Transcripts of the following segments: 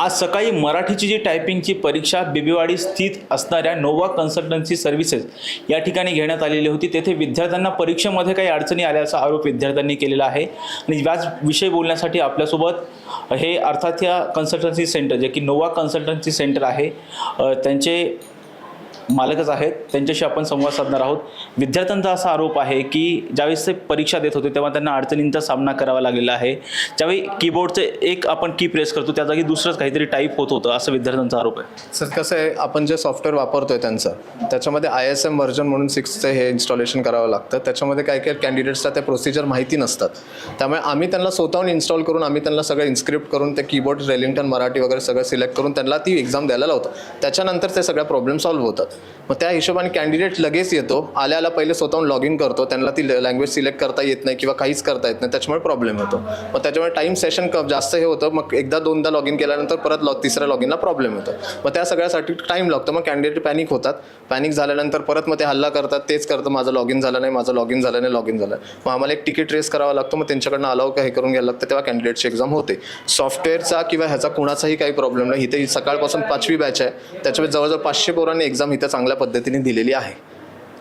आज सकाळी मराठीची जी टायपिंगची परीक्षा बिबीवाडी स्थित असणाऱ्या नोवा कन्सल्टन्सी सर्व्हिसेस या ठिकाणी घेण्यात आलेली होती. तेथे विद्यार्थ्यांना परीक्षेमध्ये काही अडचणी आल्या असा आरोप विद्यार्थ्यांनी केलेला आहे. आणि याच विषय बोलण्यासाठी आपल्यासोबत हे अर्थात या कन्सल्टन्सी सेंटर जे की नोवा कन्सल्टन्सी सेंटर आहे त्यांचे मालकच आहेत. त्यांच्याशी आपण संवाद साधणार आहोत. विद्यार्थ्यांचा असा आरोप आहे की ज्यावेळेस ते परीक्षा देत होते तेव्हा त्यांना अडचणींचा सामना करावा लागलेला आहे. ज्यावेळी कीबोर्डचे एक आपण की प्रेस करतो त्या जागी दुसरंच काहीतरी टाईप होत होतं असं विद्यार्थ्यांचा आरोप आहे. सर कसं आहे आपण जे सॉफ्टवेअर वापरतोय त्यांचं त्याच्यामध्ये आय एस एम व्हर्जन म्हणून सिक्सचं हे इन्स्टॉलेशन करावं लागतं. त्याच्यामध्ये काही काही कॅन्डिडेट्सला त्या प्रोसिजर माहिती नसतात. त्यामुळे आम्ही त्यांना स्वतःहून इन्स्टॉल करून आम्ही त्यांना सगळं इन्स्क्रिप्ट करून ते कीबोर्ड रेलिंग्टन मराठी वगैरे सगळं सिलेक्ट करून त्यांना ती एक्झाम द्यायला लावतो. त्याच्यानंतर ते सगळ्या प्रॉब्लेम सॉल्व्ह होतात. मग त्या हिशोबाने कॅन्डिडेट लगेच येतो. आल्या पहिले स्वतःहून लॉग इन करतो. त्यांना ती लँग्वेज सिलेक्ट करता येत नाही किंवा काहीच करता येत नाही. त्याच्यामुळे प्रॉब्लेम होतो मग त्याच्यामुळे टाईम सेशन क जास्त हे होतं. मग एकदा दोनदा लॉग इन केल्यानंतर परत लॉ तिसऱ्या लॉग इनला प्रॉब्लेम होतो मग त्या सगळ्यासाठी टाईम लागतो. मग कॅन्डिडेट पॅनिक होतात. पॅनिक झाल्यानंतर परत मग ते हल्ला करतात. तेच करतं. माझं लॉग इन झालं नाही. माझं लॉग इन झालं नाही. लॉग इन झालं. मग आम्हाला एक तिकीट रेस करावा लागतो. मग त्यांच्याकडनं अलाव हे करून घ्यायला लागतं. तेव्हा कॅन्डिडेटची एक्झाम होते. सॉफ्टवेअरचा किंवा ह्याचा कुणाचाही काही प्रॉब्लेम नाही. इथे सकाळपासून पाचवी बॅच आहे. त्याच्यामुळे जवळजवळ पाचशे पोरांनी एक्झाम इथं चांगल्या पद्धतीने दिलेली आहे.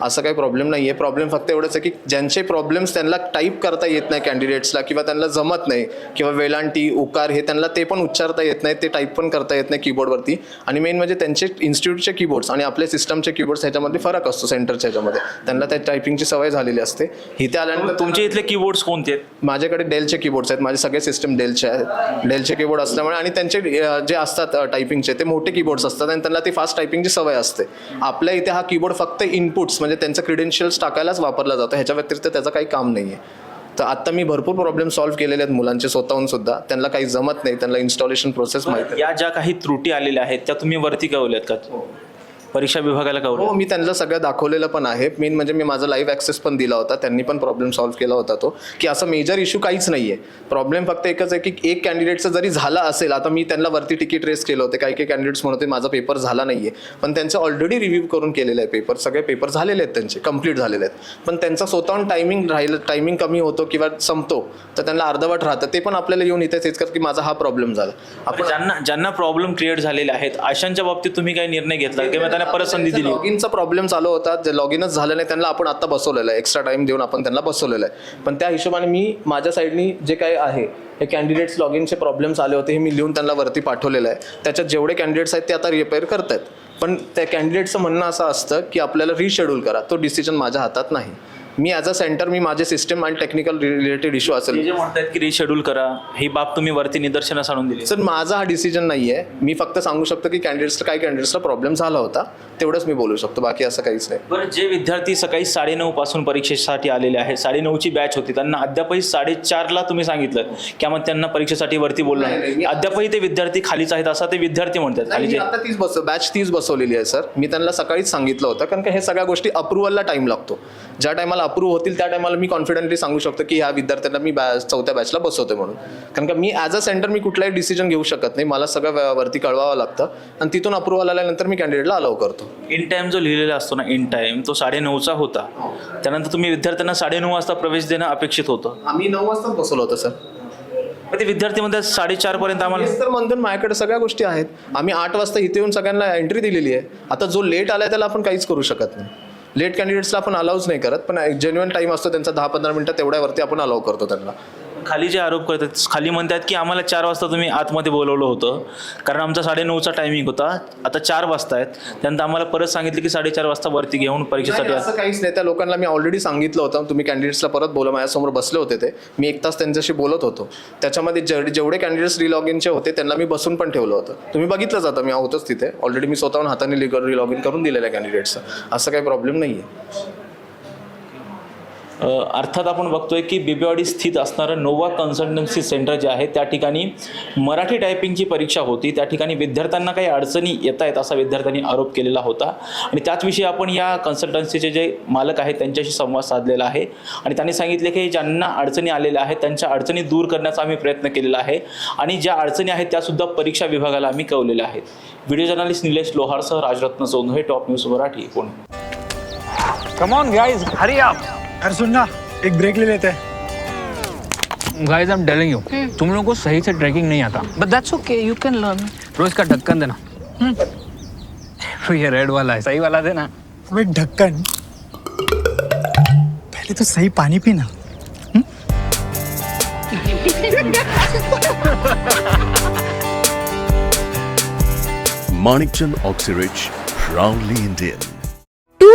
असं काही प्रॉब्लेम नाही आहे प्रॉब्लेम फक्त एवढंच आहे की ज्यांचे प्रॉब्लेम्स त्यांना टाईप करता येत नाही कॅन्डिडेट्सला किंवा त्यांना जमत नाही किंवा वेलांटी उकार हे त्यांना ते पण उच्चारता येत नाही ते टाईप पण करता येत नाही कीबोर्डवरती आणि मेन म्हणजे त्यांचे इन्स्टिट्यूटचे कीबोर्ड्स आणि आपले सिस्टमचे कीबोर्ड्स ह्याच्यामध्ये फरक असतो सेंटरच्या ह्याच्यामध्ये. त्यांना त्या टायपिंगची सवय झालेली असते. इथे आल्यानंतर तुमचे इथले कीबोर्ड्स कोणते आहेत? माझ्याकडे डेलचे कीबोर्ड्स आहेत. माझे सगळे सिस्टम डेलचे आहेत. डेलचे कीबोर्ड असल्यामुळे आणि त्यांचे जे असतात टायपिंगचे ते मोठे कीबोर्ड्स असतात आणि त्यांना ती फास्ट टायपिंगची सवय असते. आपल्या इथे हा कीबोर्ड फक्त इनपुट्स म्हणजे त्यांचं क्रिडेन्शियल्स टाकायलाच वापरला जातो. ह्याच्या व्यतिरिक्त त्याचं काही काम नाही आहे तर आत्ता मी भरपूर प्रॉब्लेम सॉल्व्ह केलेले आहेत मुलांचे स्वतःहून सुद्धा. त्यांना काही जमत नाही. त्यांना इन्स्टॉलेशन प्रोसेस माहिती. या ज्या काही त्रुटी आलेल्या आहेत त्या तुम्ही वरती कळवल्यात का? परीक्षा विभागाला हो कळवलं मी त्यांना सगळं दाखवलेलं पण आहे. मेन म्हणजे मी माझा लाईव्ह ॲक्सेस पण दिला होता. त्यांनी पण प्रॉब्लेम सॉल्व्ह केला होता तो. की असं मेजर इश्यू काहीच नाही आहे प्रॉब्लेम फक्त एकच आहे की एक कॅन्डिडेटचं जरी झाला असेल आता मी त्यांना वरती तिकीट रेस केलं होते. काही काही कॅन्डिडेट्स म्हणत होते माझा पेपर झाला नाही आहे पण त्यांचं ऑलरेडी रिव्ह्यू करून केलेलं आहे पेपर सगळे पेपर झालेले आहेत त्यांचे कंप्लीट झालेले आहेत. पण त्यांचा स्वतःहून टायमिंग राहिलं टायमिंग कमी होतो किंवा संपतो तर त्यांना अर्धवट राहतं. ते पण आपल्याला येऊन इथेच हेच कर की माझा हा प्रॉब्लेम झाला. आपण ज्यांना ज्यांना प्रॉब्लेम क्रिएट झालेले आहेत अशांच्या बाबतीत तुम्ही काही निर्णय घेतला? किंवा त्यांना परत संधी दिली. लॉग इनचा प्रॉब्लेम चालू होता. जे लॉग इनच झालं नाही त्यांना आपण आता बसवलेलं आहे. एक्स्ट्रा टाइम देऊन आपण त्यांना बसवलेलं आहे. पण त्या हिशोबाने मी माझ्या साईडनी जे काय आहे हे कॅन्डिडेट्स लॉग इनचे प्रॉब्लेम्स आले होते हे मी लिहून त्यांना वरती पाठवलेलं आहे. त्याच्यात जेवढे कॅन्डिडेट्स आहेत ते आता रिपेअर करत आहेत पण त्या कॅन्डिडेटचं म्हणणं असं असतं की आपल्याला रिशेड्यूल करा. तो डिसिजन माझ्या हातात नाही. मी ॲज अ सेंटर मी माझे सिस्टम आणि टेक्निकल रिलेटेड इश्यू असेल. ते जे म्हणतात की रिशेड्यूल करा ही बाब तुम्ही वरती निदर्शनास आणून दिली. सर माझा हा डिसिजन नाही आहे मी फक्त सांगू शकतो की कॅन्डिडेट्सला काही कॅन्डिडेट्सला प्रॉब्लेम झाला होता. तेवढंच मी बोलू शकतो. बाकी असं काहीच नाही. बरं जे विद्यार्थी सकाळी साडेनऊ पासून परीक्षेसाठी आलेले आहेत साडेनऊची बॅच होती त्यांना अद्यापही साडेचारला तुम्ही सांगितलं की आम्हाला त्यांना परीक्षेसाठी वरती बोललं नाही, अद्यापही ते विद्यार्थी खालीच आहेत असं ते विद्यार्थी म्हणतात. खाली जे आता तीच बस बॅच तीच बसवलेली आहे सर. मी त्यांना सकाळीच सांगितलं होतं कारण का हे सगळ्या गोष्टी अप्रुव्हलला टाइम लागतो. ज्या टायमाला अप्रूव्ह होतील त्या टायमाला मी कॉन्फिडेंटली सांगू शकतो की ह्या विद्यार्थ्यांना मी बॅ चौथ्या बॅचला बसवते म्हणून. कारण का मी ॲज अ सेंटर मी कुठलाही डिसिजन घेऊ शकत नाही. मला सगळं वरती कळवावं लागतं. आणि तिथून अप्रुव्हल आल्यानंतर मी कॅन्डिडेटला अलाव करतो. इन टाइम जो लिहिलेला असतो ना इन टाइम तो साडेनऊचा होता. त्यानंतर तुम्ही विद्यार्थ्यांना साडेनऊ वाजता प्रवेश देणं अपेक्षित होतं. आम्ही नऊ वाजताच बसवलं होतं सर. ते विद्यार्थी म्हणतात साडेचार पर्यंत आम्हाला तर म्हणतो ना, माझ्याकडे सगळ्या गोष्टी आहेत. आम्ही आठ वाजता इथे येऊन सगळ्यांना एंट्री दिलेली आहे. आता जो लेट आलाय त्याला आपण काहीच करू शकत नाही. लेट कॅन्डिडेट्सला आपण अलाउच नाही करत पण जेन्युअन टाइम असतो त्यांचा दहा पंधरा मिनिटं तेवढ्यावरती आपण अलाव करतो त्यांना. खाली जे आरोप करतात खाली म्हणतात की आम्हाला चार वाजता तुम्ही आतमध्ये बोलवलं होतं. कारण आमचा साडेनऊचा टायमिंग होता. आता चार वाजता आहेत. त्यानंतर आम्हाला परत सांगितलं की साडेचार वाजता वरती घेऊन परीक्षेसाठी असं काहीच नाही. त्या लोकांना मी ऑलरेडी सांगितलं होतं. तुम्ही कॅन्डिडेट्सला परत बोला. माझ्यासमोर बसले होते ते. मी एक तास त्यांच्याशी बोलत होतो. त्याच्यामध्ये जेवढे जेवढे कॅन्डिडेट्स रिलॉग इनचे होते त्यांना मी बसून पण ठेवलं होतं. तुम्ही बघितलं जातं मी होतच तिथे. ऑलरेडी मी स्वतःहून हाताने रिलॉग इन करून दिलेलं आहे कॅन्डिडेट्सचं असं काही प्रॉब्लेम नाही आहे अर्थात आपण बघतोय की बिबेवाडी स्थित असणारं नोवा कन्सल्टन्सी सेंटर जे आहे त्या ठिकाणी मराठी टायपिंगची परीक्षा होती. त्या ठिकाणी विद्यार्थ्यांना काही अडचणी येत आहेत असा विद्यार्थ्यांनी आरोप केलेला होता. आणि त्याचविषयी आपण या कन्सल्टन्सीचे जे मालक आहेत त्यांच्याशी संवाद साधलेला आहे. आणि त्यांनी सांगितले की ज्यांना अडचणी आलेल्या आहेत त्यांच्या अडचणी दूर करण्याचा आम्ही प्रयत्न केलेला आहे. आणि ज्या अडचणी आहेत त्यासुद्धा परीक्षा विभागाला आम्ही कळवलेल्या आहेत. व्हिडिओ जर्नलिस्ट निलेश लोहारसह राजरत्न सोनोहे टॉप न्यूज मराठी पुणे. अरे सुन ना एक ब्रेक ले लेते हैं। Guys I am telling you तुम लोगों को सही से ट्रैकिंग नहीं आता। But that's okay you can learn रोज का ढक्कन देना। हम्म। तो ये रेड वाला है सही वाला देना। अबे ढक्कन पहले तो सही पानी पीना। Manikchand Oxyrich, proudly Indian.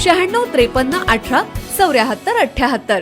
शहाण्णव त्रेपन्न अठरा चौऱ्याहत्तर अठ्याहत्तर.